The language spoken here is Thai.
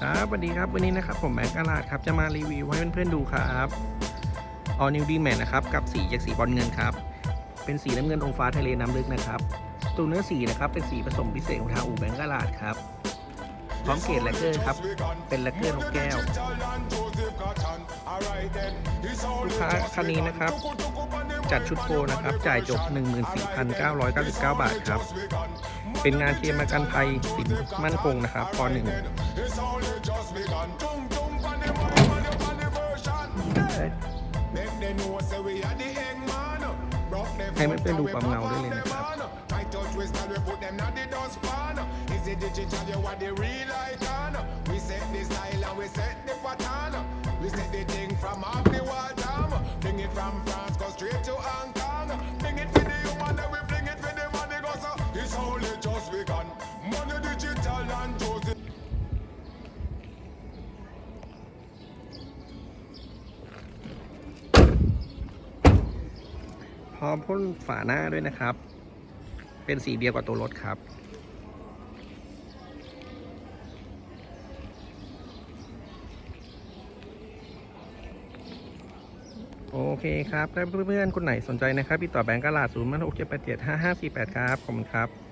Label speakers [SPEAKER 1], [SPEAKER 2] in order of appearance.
[SPEAKER 1] ครับสวัสดีครับวันนี้นะครับผมแบงค์อาลาดครับจะมารีวิวให้เพื่อนๆดูครับออนิวดีแมนนะครับกับสีจากสีบอลเงินครับเป็นสีน้ำเงินองฟ้าทะเลน้ำลึกนะครับตัวเนื้อสีนะครับเป็นสีผสมพิเศษของทางอูแบงกาลาดครับพร้อมเกรดแลกเกอร์ครับเป็นแลกเกอร์นกแก้ว ลูกค้าคันนี้นะครับ จัดชุดโปรนะครับ จ่ายจบ 14,999 บาทครับ เป็นงานเคลมประกันภัยสินมั่นคงนะครับปหนึ่งให้มันเป็นดูความเงาด้วยเลยนะครับ
[SPEAKER 2] Is it digital, you what the real like on? We set the style and we set the pattern. We set the thing from off from France, go straight to Hong Kong. Bring it for the human, then we bring it for the money, go so. It's only just begun. Money digital and Joseph.
[SPEAKER 1] พร้อมพ่นฝาหน้าด้วยนะครับ เป็นสีเดียวกับตัวรถครับ โอเคครับถ้าเพื่อนๆคนไหนสนใจนะครับติดต่อแบงก์กาลาดศูนย์มันหกเจ็ดแปดเจ็ดห้าห้าสี่แปดครับ ขอบคุณครับ